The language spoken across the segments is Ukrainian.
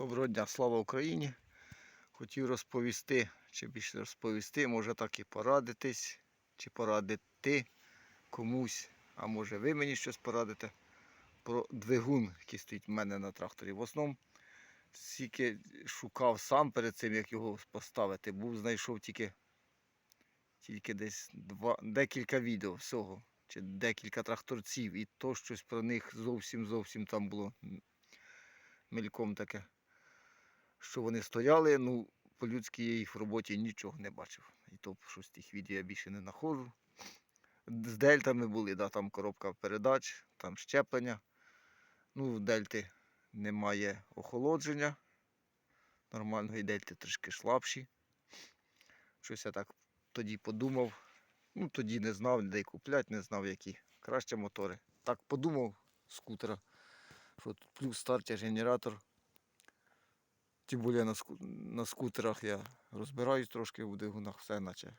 Доброго дня, слава Україні. Хотів розповісти, чи більше розповісти, може так і порадитись, чи порадити комусь, а може ви мені щось порадите про двигун, який стоїть в мене на тракторі. В основному стільки шукав сам перед цим, як його поставити, був знайшов тільки, тільки десь два, декілька відео всього, чи декілька тракторців, і то щось про них зовсім зовсім там було мельком таке що вони стояли, ну, по-людськи я їх в роботі нічого не бачив. І то щось тих відео я більше не знаходжу. З дельтами були, да, там коробка передач, там щеплення. Ну, в дельти немає охолодження. Нормальної дельти трішки слабші. Щось я так тоді подумав. Ну, тоді не знав, де й купляти, не знав, які краще мотори. Так подумав скутера, що тут плюс стартер, генератор. Тим більше на, ску... на скутерах я розбираюсь трошки в двигунах, все наче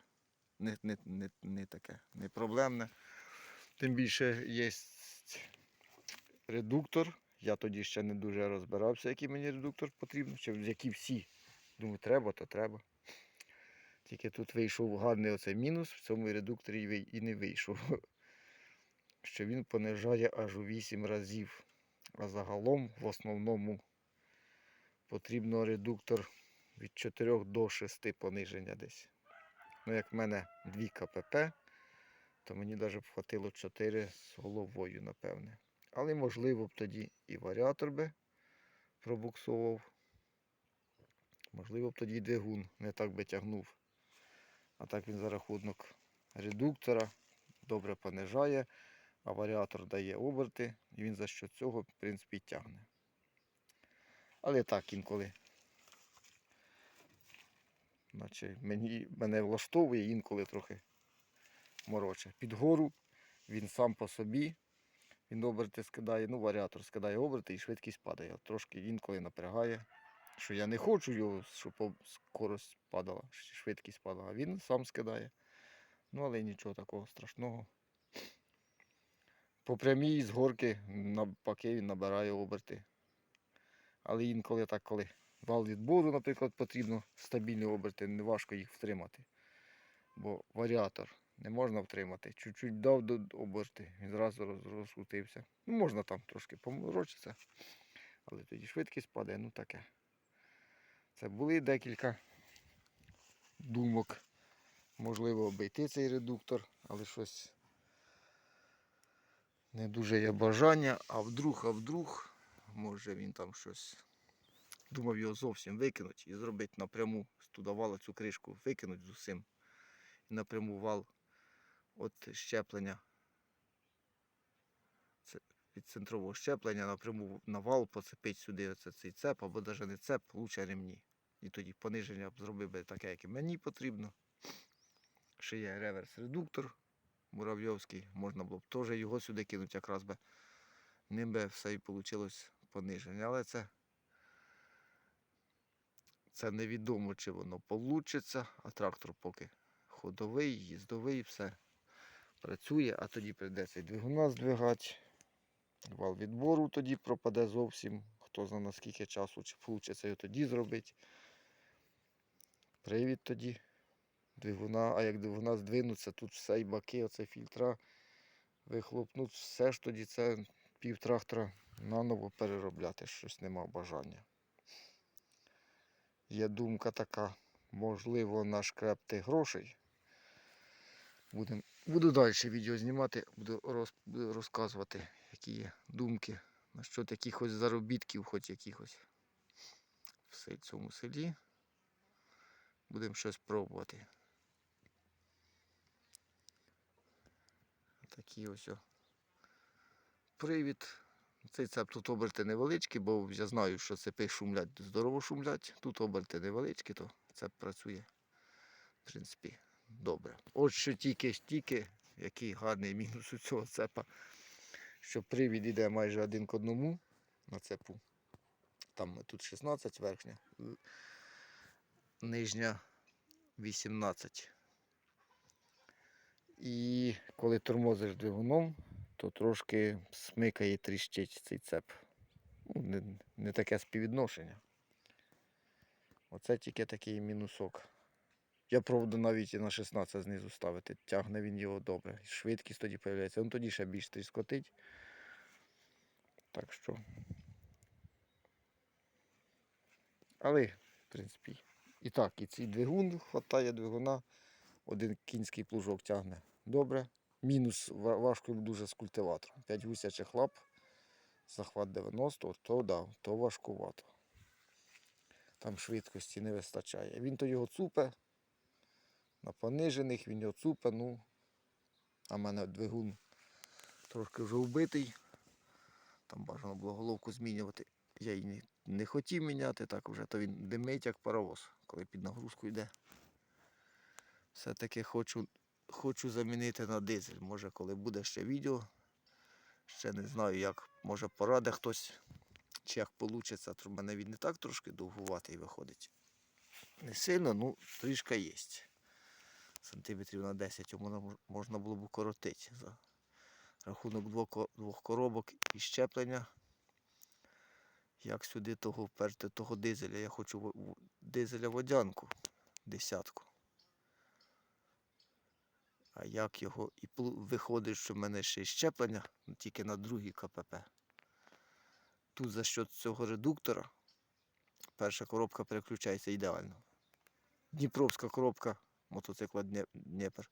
не, не, не, не таке, не проблемне. Тим більше є редуктор. Я тоді ще не дуже розбирався, який мені редуктор потрібен, чи які всі. Думаю, треба, то треба. Тільки тут вийшов гарний оцей мінус, в цьому редукторі і не вийшов. Що він понижає аж у 8 разів. А загалом в основному потрібно редуктор від 4 до 6 пониження десь. Ну, як в мене 2 КПП, то мені навіть б хватило 4 з головою, напевне. Але можливо б тоді і варіатор би пробуксовував. Можливо б тоді двигун не так би тягнув. А так він за рахунок редуктора добре понижає, а варіатор дає оберти, і він за що цього, в принципі, тягне. Але так інколи. Наче мені, мене влаштовує інколи трохи мороче. Під гору він сам по собі, він оберти скидає, ну варіатор скидає оберти і швидкість падає. Трошки інколи напрягає. Що я не хочу його, щоб скорость падала, швидкість падала. А він сам скидає. Ну але нічого такого страшного. По прямій з горки навпаки він набирає оберти. Але інколи так, коли вал відбору, наприклад, потрібно стабільні оберти, не важко їх втримати. Бо варіатор не можна втримати. Чуть-чуть дав до оберти, він зразу розкрутився. Ну, можна там трошки поморочитися, але тоді швидкість падає, ну таке. Це були декілька думок. Можливо, обійти цей редуктор, але щось не дуже є бажання, а вдруг, а вдруг, може він там щось. Думав його зовсім викинути і зробити напряму з туди вала цю кришку викинути з усім. І напряму вал от щеплення. Це від центрового щеплення напряму на вал поцепити сюди оце цей цеп, або навіть не цеп, лучше ремні. І тоді пониження б зробив би таке, як і мені потрібно. Ще є реверс-редуктор муравйовський, можна було б теж його сюди кинути, якраз би ним би все і вийшло пониження. Але це, це невідомо, чи воно вийде, а трактор поки ходовий, їздовий, все працює, а тоді прийдеться і двигуна здвигати. Вал відбору тоді пропаде зовсім. Хто знає наскільки часу, чи вийде його тоді зробити. Привід тоді двигуна, а як двигуна здвинуться, тут все і баки, оце фільтра вихлопнуть, все ж тоді це пів трактора наново переробляти, щось нема бажання. Є думка така, можливо, нашкрепти грошей. Будем, буду далі відео знімати, буду, роз, розказувати, які є думки насчет якихось заробітків, хоч якихось в цьому селі. Будемо щось пробувати. Такий ось о привід. Цей цеп тут оберти невеличкі, бо я знаю, що цепи шумлять, здорово шумлять. Тут оберти невеличкі, то цеп працює, в принципі, добре. От що тільки тільки, який гарний мінус у цього цепа, що привід іде майже один к одному на цепу. Там тут 16 верхня, нижня 18. І коли тормозиш двигуном, то трошки смикає тріщить цей цеп. Ну, не, не таке співвідношення. Оце тільки такий мінусок. Я пробував навіть і на 16 знизу ставити. Тягне він його добре. Швидкість тоді з'являється. Він тоді ще більш тріскотить. Так що. Але, в принципі, і так, і цей двигун хватає двигуна. Один кінський плужок тягне добре. Мінус ва- важко дуже з культиватором. 5 гусячих лап, захват 90, то да, то важкувато. Там швидкості не вистачає. Він то його цупе. На понижених він його цупе, ну. А в мене двигун трошки вже вбитий. Там бажано було головку змінювати. Я її не, не хотів міняти, так вже то він димить як паровоз, коли під нагрузку йде. Все-таки хочу, хочу замінити на дизель. Може, коли буде ще відео. Ще не знаю, як може пораде хтось, чи як вийде. В мене він не так трошки довгуватий виходить. Не сильно, ну трішка є. Сантиметрів на 10 йому можна було б укоротити. За рахунок двох, коробок і щеплення. Як сюди того вперти того дизеля? Я хочу дизеля водянку десятку. А як його і виходить, що в мене ще щеплення ну, тільки на другій КПП. Тут за счет цього редуктора перша коробка переключається ідеально. Дніпровська коробка мотоцикла Дніпр.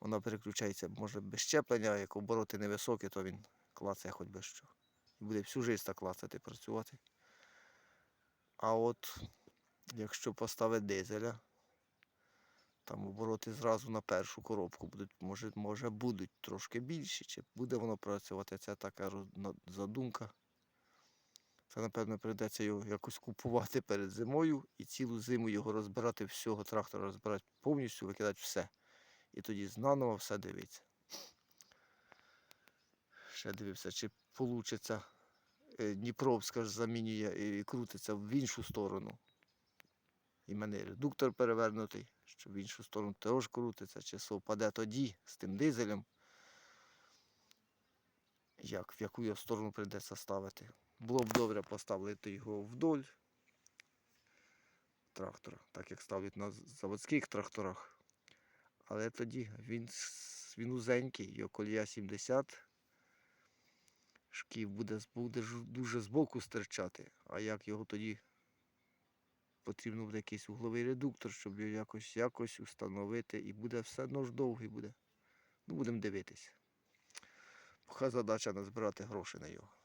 Вона переключається, може без щеплення, як обороти невисокі, то він клацає хоч би що. І буде всю життя клацати, працювати. А от якщо поставити дизеля, там обороти зразу на першу коробку будуть, може, може будуть трошки більші, чи буде воно працювати, це така задумка. Це, напевно, прийдеться його якось купувати перед зимою і цілу зиму його розбирати, всього трактора розбирати повністю, викидати все. І тоді знаново все дивиться. Ще дивився, чи вийде. Дніпровська ж замінює і крутиться в іншу сторону. І мене редуктор перевернутий, що в іншу сторону теж крутиться, чи совпаде тоді з тим дизелем. Як, в яку його сторону прийдеться ставити. Було б добре поставити його вдоль трактора, так як ставлять на заводських тракторах. Але тоді він, він узенький, його колія 70. Шків буде, буде дуже збоку стирчати. А як його тоді потрібно буде якийсь угловий редуктор, щоб його якось, якось установити. І буде все одно ж довгий буде. Ну, будемо дивитися. Поки задача назбирати гроші на його.